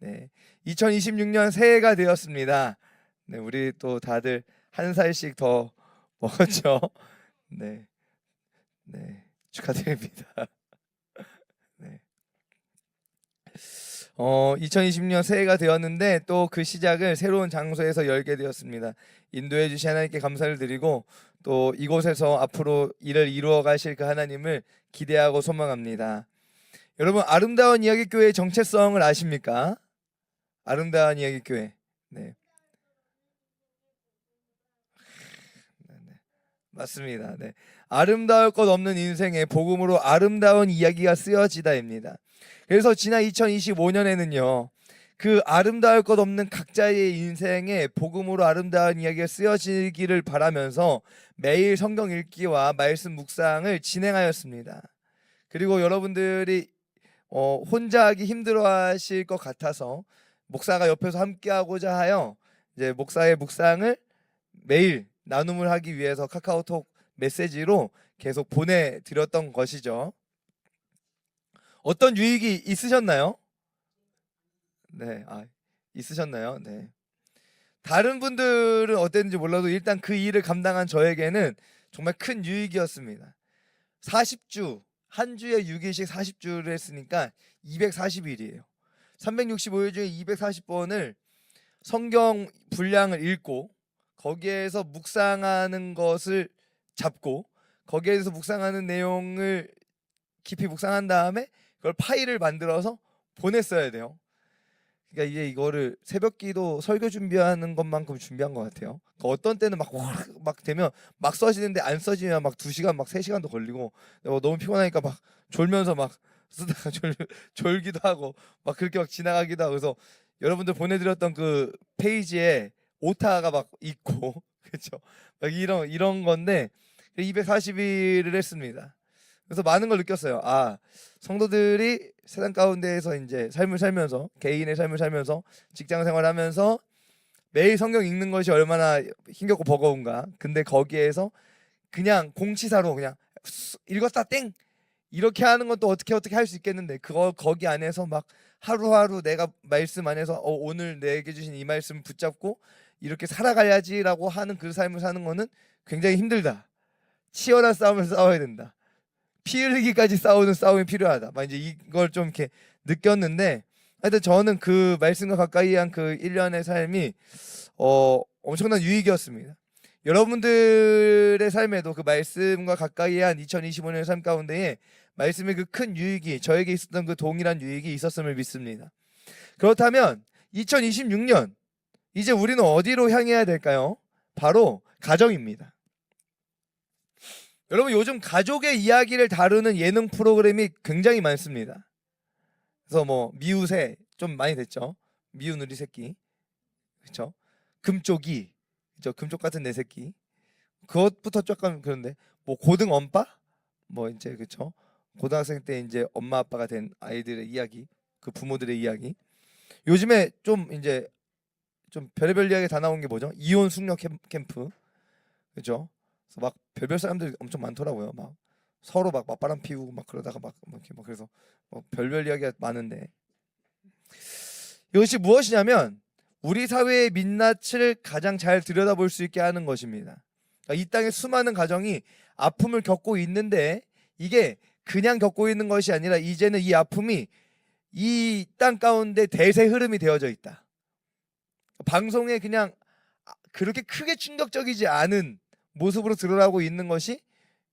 네. 2026년 새해가 되었습니다. 네, 우리 또 다들 한 살씩 더 먹었죠. 네. 네. 축하드립니다. 네. 어, 2020년 새해가 되었는데 또 그 시작을 새로운 장소에서 열게 되었습니다. 인도해 주신 하나님께 감사를 드리고 또 이곳에서 앞으로 일을 이루어 가실 그 하나님을 기대하고 소망합니다. 여러분 아름다운 이야기 교회의 정체성을 아십니까? 아름다운 이야기 교회. 네. 네, 네. 맞습니다. 네. 아름다울 것 없는 인생에 복음으로 아름다운 이야기가 쓰여지다입니다. 그래서 지난 2025년에는요. 그 아름다울 것 없는 각자의 인생에 복음으로 아름다운 이야기가 쓰여지기를 바라면서 매일 성경 읽기와 말씀 묵상을 진행하였습니다. 그리고 여러분들이 어, 혼자 하기 힘들어 하실 것 같아서 목사가 옆에서 함께하고자 하여 이제 목사의 묵상을 매일 나눔을 하기 위해서 카카오톡 메시지로 계속 보내드렸던 것이죠. 어떤 유익이 있으셨나요? 네, 아, 있으셨나요? 네. 다른 분들은 어땠는지 몰라도 일단 그 일을 감당한 저에게는 정말 큰 유익이었습니다. 40주, 한 주에 6일씩 40주를 했으니까 240일이에요. 365일 중에 240번을 성경 분량을 읽고 거기에서 묵상하는 것을 잡고 거기에서 묵상하는 내용을 깊이 묵상한 다음에 그걸 파일을 만들어서 보냈어야 돼요. 그러니까 이게 이거를 새벽기도 설교 준비하는 것만큼 준비한 것 같아요. 그러니까 어떤 때는 막, 와- 막 되면 막 써지는데 안 써지면 막 두 시간 막 세 시간도 걸리고 어, 너무 피곤하니까 막 졸면서 막 쓰다가 졸, 졸기도 하고 막 그렇게 막 지나가기도 하고 그래서 여러분들 보내드렸던 그 페이지에 오타가 막 있고 그렇죠. 막 이런 이런 건데 240일을 했습니다. 그래서 많은 걸 느꼈어요. 아 성도들이 세상 가운데에서 이제 삶을 살면서 개인의 삶을 살면서 직장 생활하면서 매일 성경 읽는 것이 얼마나 힘겹고 버거운가. 근데 거기에서 그냥 공치사로 그냥 수- 읽었다 땡 이렇게 하는 것도 어떻게 어떻게 할 수 있겠는데 그거 거기 안에서 막 하루하루 내가 말씀 안에서 어, 오늘 내게 주신 이 말씀 붙잡고 이렇게 살아가야지라고 하는 그 삶을 사는 거는 굉장히 힘들다. 치열한 싸움을 싸워야 된다. 피 흘리기까지 싸우는 싸움이 필요하다. 막 이제 이걸 좀 이렇게 느꼈는데 하여튼 저는 그 말씀과 가까이 한그 1년의 삶이 어 엄청난 유익이었습니다. 여러분들의 삶에도 그 말씀과 가까이 한 2025년의 삶 가운데에 말씀의 그 큰 유익이 저에게 있었던 그 동일한 유익이 있었음을 믿습니다. 그렇다면 2026년 이제 우리는 어디로 향해야 될까요? 바로 가정입니다. 여러분 요즘 가족의 이야기를 다루는 예능 프로그램이 굉장히 많습니다. 그래서 뭐 미우새 좀 많이 됐죠. 미운 우리 새끼, 그렇죠? 금쪽이, 그죠? 금쪽 같은 내 새끼. 그것부터 조금 그런데 뭐 고등 엄빠, 뭐 이제 그렇죠? 고등학생 때 이제 엄마 아빠가 된 아이들의 이야기, 그 부모들의 이야기. 요즘에 좀 이제 좀 별의별 이야기 다 나온 게 뭐죠? 이혼 숙녀 캠- 캠프, 그죠? 그래서 막 별별 사람들이 엄청 많더라고요. 막 서로 막 맞바람 피우고 막 그러다가 막, 막 이렇게 막 그래서 뭐 별별 이야기가 많은데 이것이 무엇이냐면 우리 사회의 민낯을 가장 잘 들여다볼 수 있게 하는 것입니다. 그러니까 이 땅에 수많은 가정이 아픔을 겪고 있는데 이게 그냥 겪고 있는 것이 아니라 이제는 이 아픔이 이 땅 가운데 대세 흐름이 되어져 있다. 방송에 그냥 아, 그렇게 크게 충격적이지 않은 모습으로 드러나고 있는 것이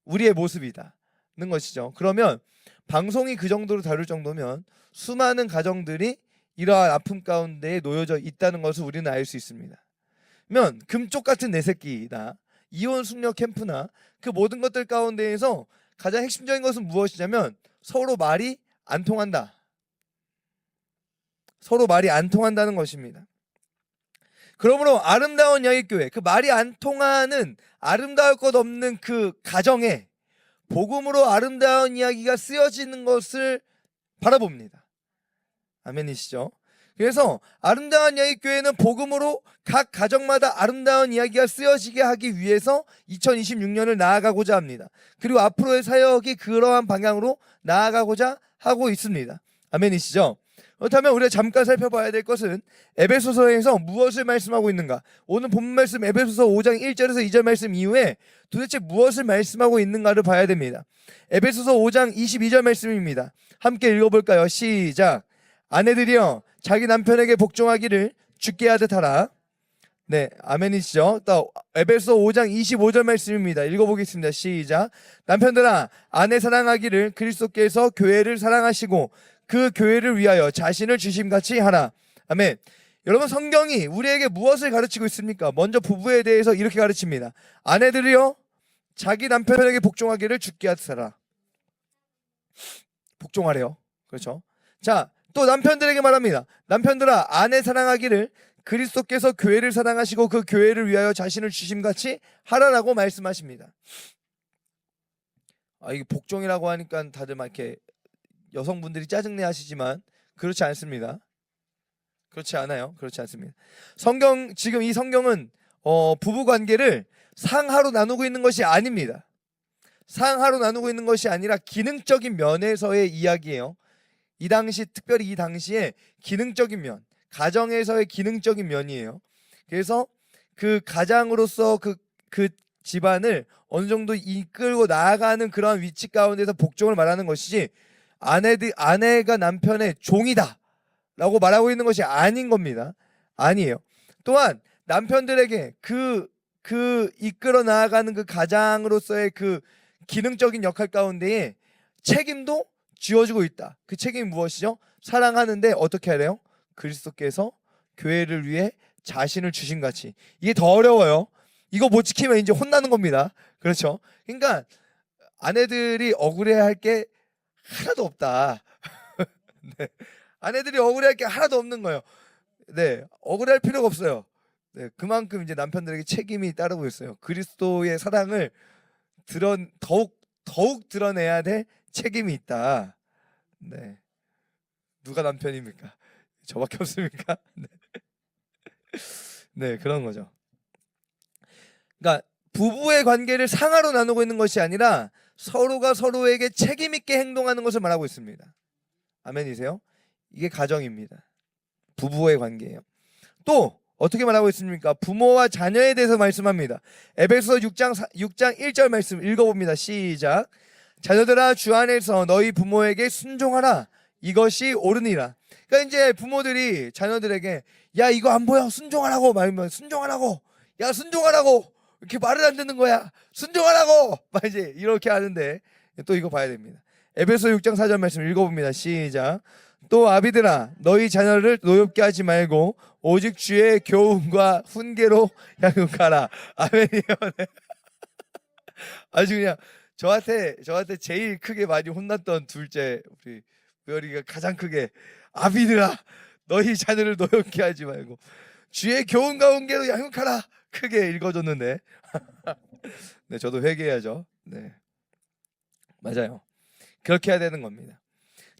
우리의 모습이다 는 것이죠. 그러면 방송이 그 정도로 다룰 정도면 수많은 가정들이 이러한 아픔 가운데에 놓여져 있다는 것을 우리는 알 수 있습니다. 면 금쪽 같은 내 새끼나 이혼 숙녀 캠프나 그 모든 것들 가운데에서 가장 핵심적인 것은 무엇이냐면 서로 말이 안 통한다. 서로 말이 안 통한다는 것입니다. 그러므로 아름다운 야기교회 그 말이 안 통하는 아름다울 것 없는 그 가정에 복음으로 아름다운 이야기가 쓰여지는 것을 바라봅니다. 아멘이시죠? 그래서 아름다운 이야기 교회는 복음으로 각 가정마다 아름다운 이야기가 쓰여지게 하기 위해서 2026년을 나아가고자 합니다. 그리고 앞으로의 사역이 그러한 방향으로 나아가고자 하고 있습니다. 아멘이시죠? 그렇다면 우리가 잠깐 살펴봐야 될 것은 에베소서에서 무엇을 말씀하고 있는가? 오늘 본 말씀 에베소서 5장 1절에서 2절 말씀 이후에 도대체 무엇을 말씀하고 있는가를 봐야 됩니다. 에베소서 5장 22절 말씀입니다. 함께 읽어볼까요? 시작. 아내들이여 자기 남편에게 복종하기를 죽게 하듯 하라. 네, 아멘이시죠? 또 에베소 5장 25절 말씀입니다. 읽어보겠습니다. 시작. 남편들아 아내 사랑하기를 그리스도께서 교회를 사랑하시고 그 교회를 위하여 자신을 주심같이 하라. 아멘. 여러분 성경이 우리에게 무엇을 가르치고 있습니까? 먼저 부부에 대해서 이렇게 가르칩니다. 아내들이여 자기 남편에게 복종하기를 죽게 하라. 복종하래요. 그렇죠? 자, 또 남편들에게 말합니다. 남편들아 아내 사랑하기를 그리스도께서 교회를 사랑하시고 그 교회를 위하여 자신을 주심 같이 하라라고 말씀하십니다. 아 이게 복종이라고 하니까 다들 막 이렇게 여성분들이 짜증내 하시지만 그렇지 않습니다. 그렇지 않아요. 그렇지 않습니다. 성경 지금 이 성경은 어, 부부 관계를 상하로 나누고 있는 것이 아닙니다. 상하로 나누고 있는 것이 아니라 기능적인 면에서의 이야기예요. 이 당시 특별히 이 당시에 기능적인 면, 가정에서의 기능적인 면이에요. 그래서 그 가장으로서 그그 집안을 어느 정도 이끌고 나아가는 그런 위치 가운데서 복종을 말하는 것이지 아내들 아내가 남편의 종이다라고 말하고 있는 것이 아닌 겁니다. 아니에요. 또한 남편들에게 그그 이끌어 나아가는 그 가장으로서의 그 기능적인 역할 가운데에 책임도 쥐어주고 있다. 그 책임이 무엇이죠? 사랑하는데 어떻게 돼요? 그리스도께서 교회를 위해 자신을 주신 같이. 이게 더 어려워요. 이거 못 지키면 이제 혼나는 겁니다. 그렇죠? 그러니까 아내들이 억울해할 게 하나도 없다. 네. 아내들이 억울해할 게 하나도 없는 거예요. 네, 억울할 필요가 없어요. 네, 그만큼 이제 남편들에게 책임이 따르고 있어요. 그리스도의 사랑을 드러 더욱 더욱 드러내야 될 책임이 있다. 네, 누가 남편입니까? 저밖에 없습니까? 네, 네 그런 거죠. 그러니까 부부의 관계를 상하로 나누고 있는 것이 아니라 서로가 서로에게 책임 있게 행동하는 것을 말하고 있습니다. 아멘이세요? 이게 가정입니다. 부부의 관계예요. 또 어떻게 말하고 있습니까? 부모와 자녀에 대해서 말씀합니다. 에베소 6장 6장 1절 말씀 읽어봅니다. 시작. 자녀들아 주 안에서 너희 부모에게 순종하라. 이것이 옳으니라. 그러니까 이제 부모들이 자녀들에게 야 이거 안 보여 순종하라고 말면 순종하라고 야 순종하라고 이렇게 말을 안 듣는 거야 순종하라고 막 이제 이렇게 하는데 또 이거 봐야 됩니다. 에베소 6장 4절 말씀 읽어봅니다. 시작. 또 아비들아 너희 자녀를 노엽게 하지 말고 오직 주의 교훈과 훈계로 양육하라. 아멘이요. 네. 아주 그냥 저한테 저한테 제일 크게 많이 혼났던 둘째 우리 우열이가 가장 크게 아비들아 너희 자녀를 노엽게 하지 말고 주의 교훈과 훈계로 양육하라. 크게 읽어줬는데 네 저도 회개해야죠. 네 맞아요. 그렇게 해야 되는 겁니다.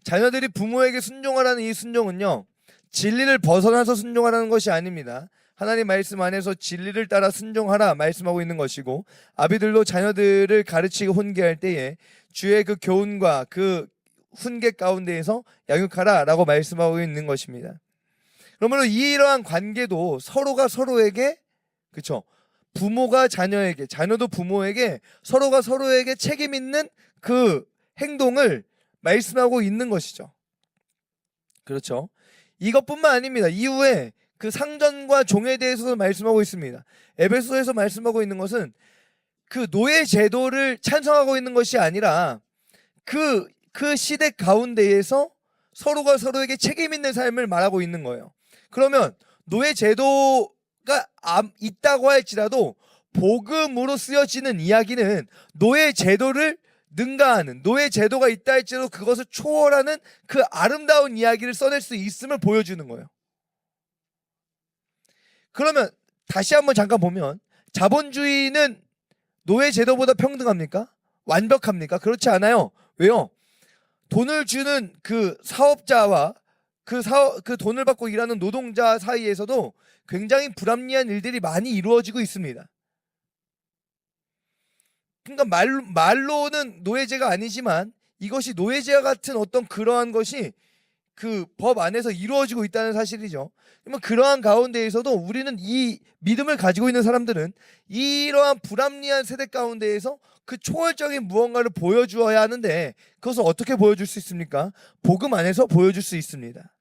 자녀들이 부모에게 순종하라는 이 순종은요 진리를 벗어나서 순종하라는 것이 아닙니다. 하나님 말씀 안에서 진리를 따라 순종하라 말씀하고 있는 것이고 아비들도 자녀들을 가르치고 훈계할 때에 주의 그 교훈과 그 훈계 가운데에서 양육하라라고 말씀하고 있는 것입니다. 그러므로 이러한 관계도 서로가 서로에게 그렇죠. 부모가 자녀에게, 자녀도 부모에게 서로가 서로에게 책임 있는 그 행동을 말씀하고 있는 것이죠. 그렇죠. 이것뿐만 아닙니다. 이후에 그 상전과 종에 대해서도 말씀하고 있습니다. 에베소에서 말씀하고 있는 것은 그 노예 제도를 찬성하고 있는 것이 아니라 그, 그 시대 가운데에서 서로가 서로에게 책임 있는 삶을 말하고 있는 거예요. 그러면 노예 제도가 암- 있다고 할지라도 복음으로 쓰여지는 이야기는 노예 제도를 능가하는 노예 제도가 있다 할지라도 그것을 초월하는 그 아름다운 이야기를 써낼 수 있음을 보여주는 거예요. 그러면 다시 한번 잠깐 보면 자본주의는 노예 제도보다 평등합니까? 완벽합니까? 그렇지 않아요. 왜요? 돈을 주는 그 사업자와 그 사업 그 돈을 받고 일하는 노동자 사이에서도 굉장히 불합리한 일들이 많이 이루어지고 있습니다. 그러니까 말, 말로는 노예제가 아니지만 이것이 노예제와 같은 어떤 그러한 것이 그 법 안에서 이루어지고 있다는 사실이죠. 그러면 그러한 가운데에서도 우리는 이 믿음을 가지고 있는 사람들은 이러한 불합리한 세대 가운데에서 그 초월적인 무언가를 보여주어야 하는데 그것을 어떻게 보여줄 수 있습니까? 복음 안에서 보여줄 수 있습니다.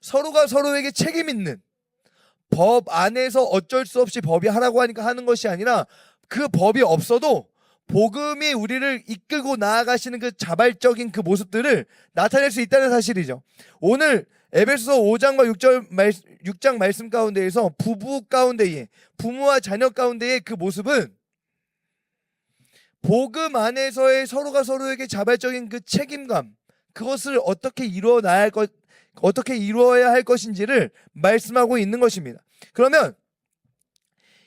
서로가 서로에게 책임 있는 법 안에서 어쩔 수 없이 법이 하라고 하니까 하는 것이 아니라 그 법이 없어도 복음이 우리를 이끌고 나아가시는 그 자발적인 그 모습들을 나타낼 수 있다는 사실이죠. 오늘 에베소 5장과 6절 말, 6장 말씀 가운데에서 부부 가운데에 부모와 자녀 가운데의 그 모습은 복음 안에서의 서로가 서로에게 자발적인 그 책임감 그것을 어떻게 이루어 나야 할 것, 어떻게 이루어야 할 것인지를 말씀하고 있는 것입니다. 그러면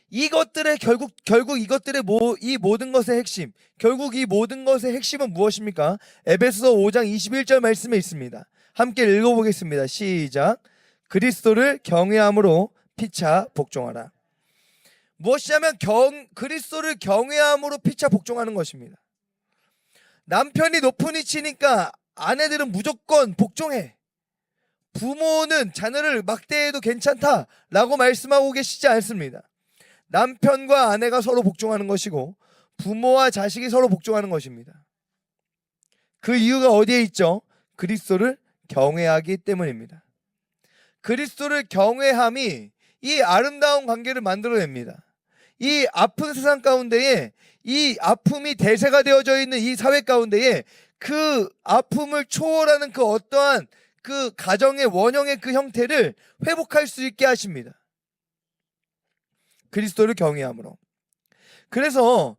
이것들의 결국 결국 이것들의 모, 이 모든 것의 핵심 결국 이 모든 것의 핵심은 무엇입니까? 에베소서 5장 21절 말씀에 있습니다. 함께 읽어보겠습니다. 시작. 그리스도를 경외함으로 피차 복종하라. 무엇이냐면 경, 그리스도를 경외함으로 피차 복종하는 것입니다. 남편이 높은 위치니까 아내들은 무조건 복종해. 부모는 자녀를 막대해도 괜찮다라고 말씀하고 계시지 않습니다. 남편과 아내가 서로 복종하는 것이고 부모와 자식이 서로 복종하는 것입니다. 그 이유가 어디에 있죠? 그리스도를 경외하기 때문입니다. 그리스도를 경외함이 이 아름다운 관계를 만들어냅니다. 이 아픈 세상 가운데에 이 아픔이 대세가 되어져 있는 이 사회 가운데에 그 아픔을 초월하는 그 어떠한 그 가정의 원형의 그 형태를 회복할 수 있게 하십니다. 그리스도를 경외함으로. 그래서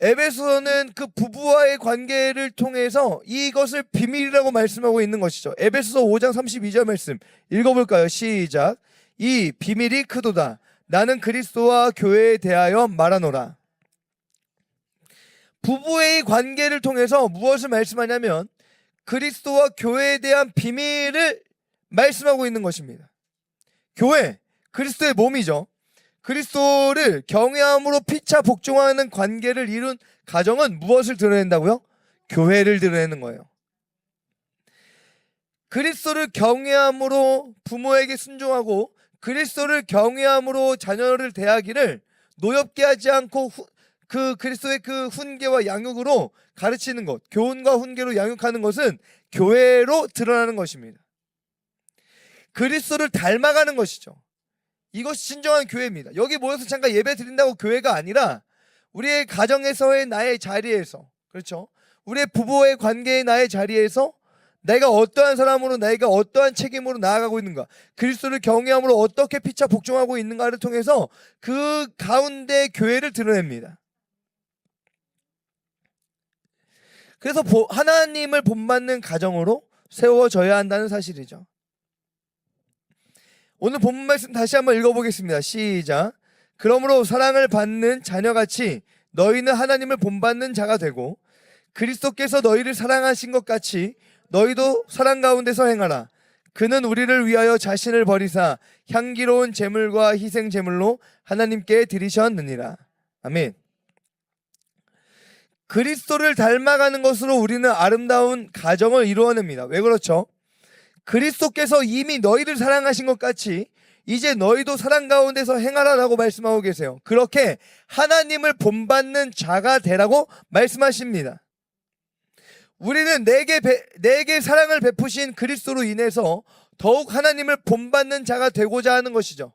에베소는 그 부부와의 관계를 통해서 이것을 비밀이라고 말씀하고 있는 것이죠. 에베소서 5장 32절 말씀 읽어볼까요? 시작. 이 비밀이 크도다. 나는 그리스도와 교회에 대하여 말하노라. 부부의 관계를 통해서 무엇을 말씀하냐면 그리스도와 교회에 대한 비밀을 말씀하고 있는 것입니다. 교회, 그리스도의 몸이죠. 그리스도를 경외함으로 피차 복종하는 관계를 이룬 가정은 무엇을 드러낸다고요? 교회를 드러내는 거예요. 그리스도를 경외함으로 부모에게 순종하고 그리스도를 경외함으로 자녀를 대하기를 노엽게 하지 않고 후, 그 그리스도의 그 훈계와 양육으로 가르치는 것, 교훈과 훈계로 양육하는 것은 교회로 드러나는 것입니다. 그리스도를 닮아가는 것이죠. 이것이 진정한 교회입니다. 여기 모여서 잠깐 예배 드린다고 교회가 아니라 우리의 가정에서의 나의 자리에서 그렇죠. 우리의 부부의 관계의 나의 자리에서 내가 어떠한 사람으로 내가 어떠한 책임으로 나아가고 있는가 그리스도를 경외함으로 어떻게 피차 복종하고 있는가를 통해서 그 가운데 교회를 드러냅니다. 그래서 보- 하나님을 본받는 가정으로 세워져야 한다는 사실이죠. 오늘 본문 말씀 다시 한번 읽어보겠습니다. 시작. 그러므로 사랑을 받는 자녀같이 너희는 하나님을 본받는 자가 되고 그리스도께서 너희를 사랑하신 것 같이 너희도 사랑 가운데서 행하라. 그는 우리를 위하여 자신을 버리사 향기로운 제물과 희생 제물로 하나님께 드리셨느니라. 아멘. 그리스도를 닮아가는 것으로 우리는 아름다운 가정을 이루어냅니다. 왜 그렇죠? 그리스도께서 이미 너희를 사랑하신 것 같이 이제 너희도 사랑 가운데서 행하라라고 말씀하고 계세요. 그렇게 하나님을 본받는 자가 되라고 말씀하십니다. 우리는 내게 배- 내게 사랑을 베푸신 그리스도로 인해서 더욱 하나님을 본받는 자가 되고자 하는 것이죠.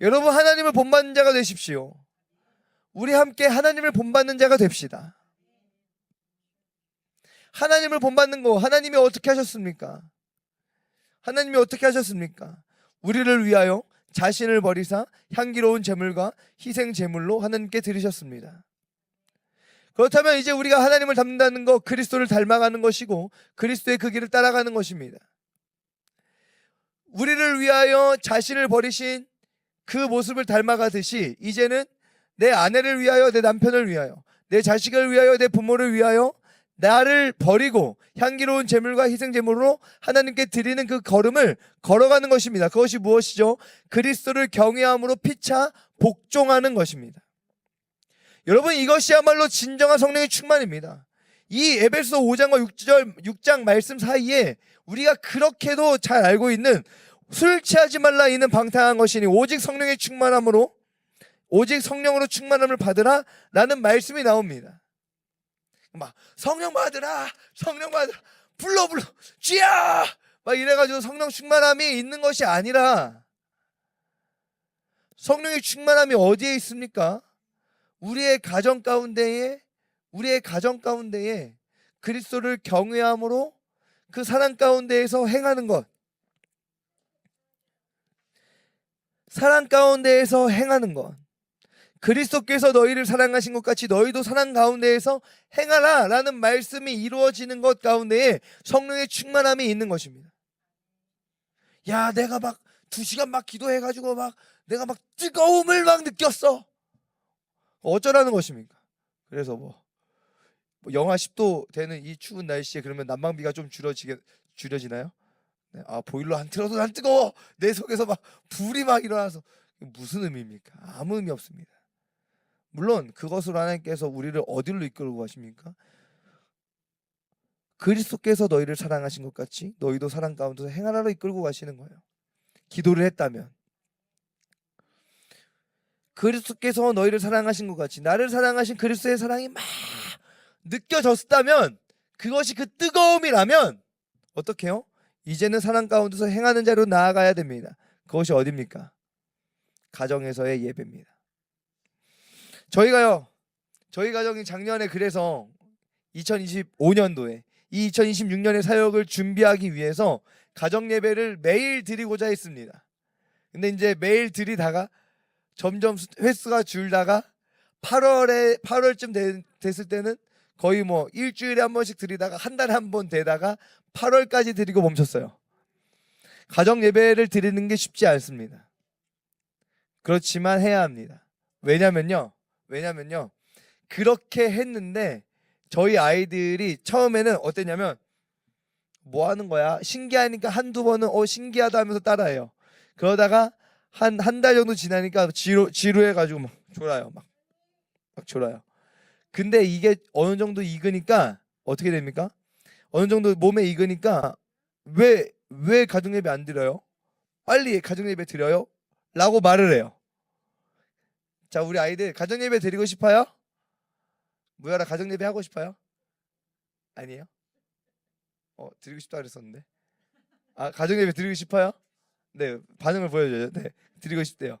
여러분 하나님을 본받는 자가 되십시오. 우리 함께 하나님을 본받는 자가 됩시다. 하나님을 본받는 거 하나님이 어떻게 하셨습니까? 하나님이 어떻게 하셨습니까? 우리를 위하여 자신을 버리사 향기로운 제물과 희생 제물로 하나님께 드리셨습니다. 그렇다면 이제 우리가 하나님을 닮는다는 거 그리스도를 닮아가는 것이고 그리스도의 그 길을 따라가는 것입니다. 우리를 위하여 자신을 버리신 그 모습을 닮아가듯이 이제는 내 아내를 위하여 내 남편을 위하여 내 자식을 위하여 내 부모를 위하여 나를 버리고 향기로운 제물과 희생 제물로 하나님께 드리는 그 걸음을 걸어가는 것입니다. 그것이 무엇이죠? 그리스도를 경외함으로 피차 복종하는 것입니다. 여러분 이것이야말로 진정한 성령의 충만입니다. 이 에베소 5장과 6절 6장 말씀 사이에 우리가 그렇게도 잘 알고 있는 술 취하지 말라 이는 방탕한 것이니 오직 성령의 충만함으로 오직 성령으로 충만함을 받으라 라는 말씀이 나옵니다. 막 성령 받으라 성령 받으라 불러 불러 쥐야 막 이래가지고 성령 충만함이 있는 것이 아니라 성령의 충만함이 어디에 있습니까? 우리의 가정 가운데에 우리의 가정 가운데에 그리스도를 경외함으로 그 사랑 가운데에서 행하는 것. 사랑 가운데에서 행하는 것 그리스도께서 너희를 사랑하신 것 같이 너희도 사랑 가운데에서 행하라 라는 말씀이 이루어지는 것 가운데에 성령의 충만함이 있는 것입니다. 야, 내가 막 두 시간 막 기도해가지고 막 내가 막 뜨거움을 막 느꼈어. 어쩌라는 것입니까? 그래서 뭐, 뭐 영하 10도 되는 이 추운 날씨에 그러면 난방비가 좀 줄어지게 줄여지나요? 네, 아 보일러 안 틀어도 난 뜨거워. 내 속에서 막 불이 막 일어나서 무슨 의미입니까? 아무 의미 없습니다. 물론 그것으로 하나님께서 우리를 어디로 이끌고 가십니까? 그리스도께서 너희를 사랑하신 것 같이 너희도 사랑 가운데서 행하라로 이끌고 가시는 거예요. 기도를 했다면 그리스도께서 너희를 사랑하신 것 같이 나를 사랑하신 그리스도의 사랑이 막 느껴졌다면 그것이 그 뜨거움이라면 어떻게 해요? 이제는 사랑 가운데서 행하는 자로 나아가야 됩니다. 그것이 어딥니까? 가정에서의 예배입니다. 저희가요. 저희 가정이 작년에 그래서 2025년도에 이 2026년의 사역을 준비하기 위해서 가정 예배를 매일 드리고자 했습니다. 근데 이제 매일 드리다가 점점 수- 횟수가 줄다가 8월에 8월쯤 되, 됐을 때는 거의 뭐 일주일에 한 번씩 드리다가 한 달에 한 번 되다가 8월까지 드리고 멈췄어요. 가정 예배를 드리는 게 쉽지 않습니다. 그렇지만 해야 합니다. 왜냐면요. 왜냐면요. 그렇게 했는데 저희 아이들이 처음에는 어땠냐면 뭐 하는 거야? 신기하니까 한두 번은 어 신기하다 하면서 따라해요. 그러다가 한 한 달 정도 지나니까 지루 지루해 가지고 막 졸아요. 막, 막 졸아요. 근데 이게 어느 정도 익으니까 어떻게 됩니까? 어느 정도 몸에 익으니까 왜 왜 가정 예배 안 드려요? 빨리 가정 예배 드려요? 라고 말을 해요. 자, 우리 아이들 가정 예배 드리고 싶어요? 무야라 가정 예배 하고 싶어요? 아니에요? 어, 드리고 싶다 그랬었는데. 아, 가정 예배 드리고 싶어요? 네, 반응을 보여줘요. 네, 드리고 싶대요.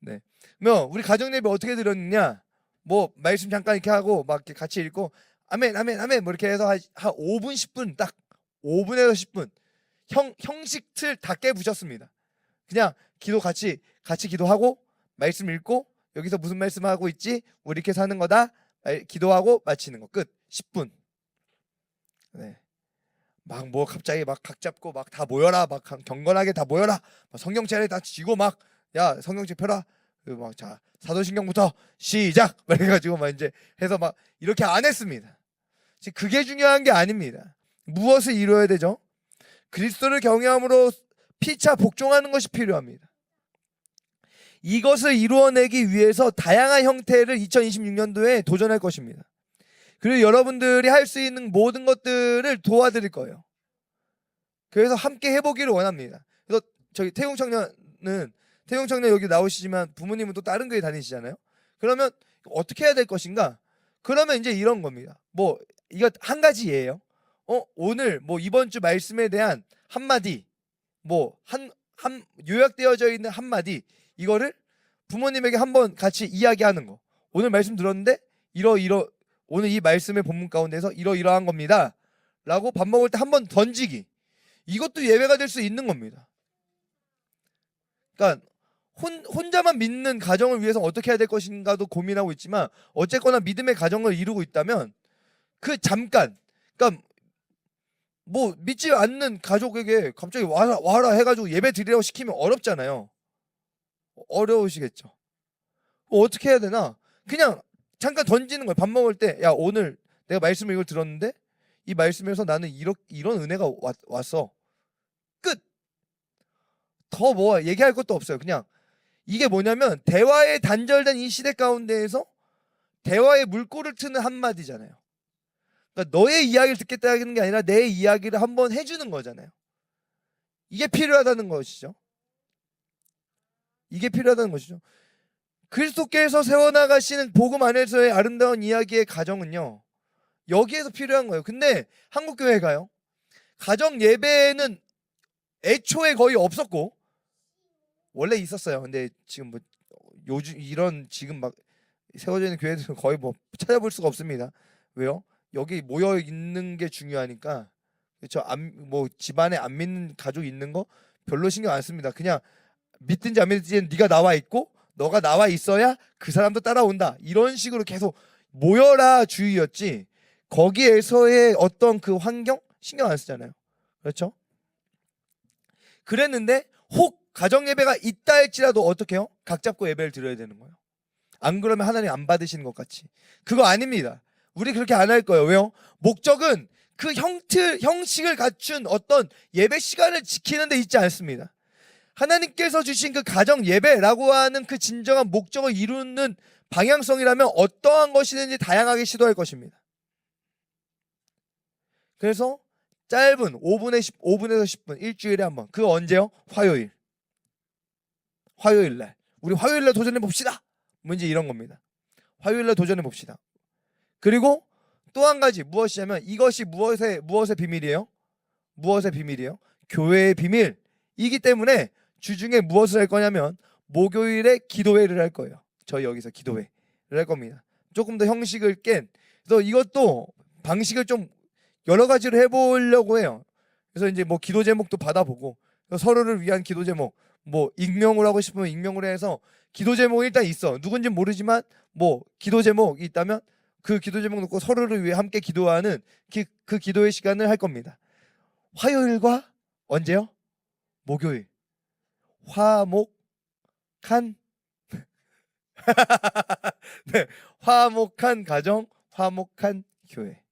네. 그러면 우리 가정 예배 어떻게 드렸느냐? 뭐 말씀 잠깐 이렇게 하고 막 이렇게 같이 읽고 아멘, 아멘, 아멘 뭐 이렇게 해서 한, 한 5분, 10분 딱 5분에서 10분 형 형식 틀 다 깨부셨습니다. 그냥 기도 같이 같이 기도하고 말씀 읽고 여기서 무슨 말씀 하고 있지? 우리 이렇게 사는 거다. 말- 기도하고 마치는 거 끝. 10분. 네. 막 뭐 갑자기 막 각 잡고 막 다 모여라. 막 경- 경건하게 다 모여라. 막 성경책을 다 쥐고 막 야 성경책 펴라. 막자 사도신경부터 시작. 막 해가지고 막 이제 해서 막 이렇게 안 했습니다. 지금 그게 중요한 게 아닙니다. 무엇을 이루어야 되죠? 그리스도를 경외함으로 피차 복종하는 것이 필요합니다. 이것을 이루어내기 위해서 다양한 형태를 2026년도에 도전할 것입니다. 그리고 여러분들이 할 수 있는 모든 것들을 도와드릴 거예요. 그래서 함께 해보기를 원합니다. 그래서 저기 태용 청년은 태용 청년 여기 나오시지만 부모님은 또 다른 교회 다니시잖아요. 그러면 어떻게 해야 될 것인가? 그러면 이제 이런 겁니다. 뭐 이거 한 가지 예예요. 어 오늘 뭐 이번 주 말씀에 대한 한 마디 뭐 한 한 요약되어져 있는 한 마디 이거를 부모님에게 한번 같이 이야기하는 거. 오늘 말씀 들었는데 이러 이러 오늘 이 말씀의 본문 가운데서 이러 이러한 겁니다. 라고 밥 먹을 때 한 번 던지기. 이것도 예배가 될 수 있는 겁니다. 그러니까 혼, 혼자만 믿는 가정을 위해서 어떻게 해야 될 것인가도 고민하고 있지만 어쨌거나 믿음의 가정을 이루고 있다면 그 잠깐 그러니까 뭐 믿지 않는 가족에게 갑자기 와라 와라 해가지고 예배 드리라고 시키면 어렵잖아요. 어려우시겠죠. 뭐 어떻게 해야 되나? 그냥 잠깐 던지는 거예요. 밥 먹을 때, 야 오늘 내가 말씀을 이걸 들었는데 이 말씀에서 나는 이런 이런 은혜가 왔, 왔어. 끝. 더 뭐 얘기할 것도 없어요. 그냥 이게 뭐냐면 대화에 단절된 이 시대 가운데에서 대화의 물꼬를 트는 한마디잖아요. 그러니까 너의 이야기를 듣겠다는 게 아니라 내 이야기를 한번 해주는 거잖아요. 이게 필요하다는 것이죠. 이게 필요하다는 것이죠. 그리스도께서 세워나가시는 복음 안에서의 아름다운 이야기의 가정은요. 여기에서 필요한 거예요. 근데 한국 교회가요. 가정 예배는 애초에 거의 없었고 원래 있었어요. 근데 지금 뭐 요즘 이런 지금 막 세워져 있는 교회들은 거의 뭐 찾아볼 수가 없습니다. 왜요? 여기 모여 있는 게 중요하니까 그렇죠. 안 뭐 집안에 안 믿는 가족 있는 거 별로 신경 안 씁니다. 그냥 믿든지 안 믿든지 네가 나와 있고 너가 나와 있어야 그 사람도 따라온다. 이런 식으로 계속 모여라 주의였지. 거기에서의 어떤 그 환경 신경 안 쓰잖아요. 그렇죠? 그랬는데 혹 가정 예배가 있다 할지라도 어떻게 해요? 각 잡고 예배를 드려야 되는 거예요. 안 그러면 하나님 안 받으시는 것 같이. 그거 아닙니다. 우리 그렇게 안 할 거예요. 왜요? 목적은 그 형틀 형식을 갖춘 어떤 예배 시간을 지키는 데 있지 않습니다. 하나님께서 주신 그 가정 예배라고 하는 그 진정한 목적을 이루는 방향성이라면 어떠한 것이든지 다양하게 시도할 것입니다. 그래서 짧은 5분에 10, 5분에서 10분 일주일에 한 번. 그 언제요? 화요일. 화요일 날. 우리 화요일 날 도전해 봅시다. 문제 이런 겁니다. 화요일 날 도전해 봅시다. 그리고 또 한 가지 무엇이냐면 이것이 무엇의 무엇의 비밀이에요? 무엇의 비밀이에요? 교회의 비밀이기 때문에 주중에 무엇을 할 거냐면 목요일에 기도회를 할 거예요. 저희 여기서 기도회를 할 겁니다. 조금 더 형식을 깬. 그래서 이것도 방식을 좀 여러 가지로 해보려고 해요. 그래서 이제 뭐 기도 제목도 받아보고 서로를 위한 기도 제목, 뭐 익명으로 하고 싶으면 익명으로 해서 기도 제목이 일단 있어. 누군지 모르지만 뭐 기도 제목이 있다면 그 기도 제목 놓고 서로를 위해 함께 기도하는 그, 그 기도의 시간을 할 겁니다. 화요일과 언제요? 목요일. 화목 한 네, 화목한 가정, 화목한 교회.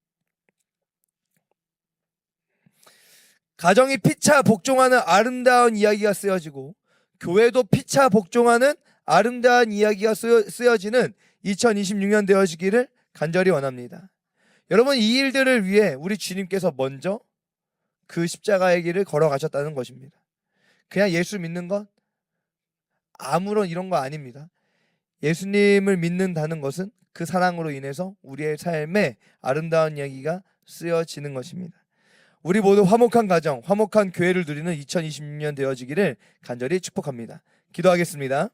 가정이 피차 복종하는 아름다운 이야기가 쓰여지고 교회도 피차 복종하는 아름다운 이야기가 쓰여, 쓰여 지는 2026년 되어지기를 간절히 원합니다. 여러분 이 일들을 위해 우리 주님께서 먼저 그 십자가의 길을 걸어가셨다는 것입니다. 그냥 예수 믿는 건 아무런 이런 거 아닙니다. 예수님을 믿는다는 것은 그 사랑으로 인해서 우리의 삶에 아름다운 이야기가 쓰여지는 것입니다. 우리 모두 화목한 가정, 화목한 교회를 누리는 2026년 되어지기를 간절히 축복합니다. 기도하겠습니다.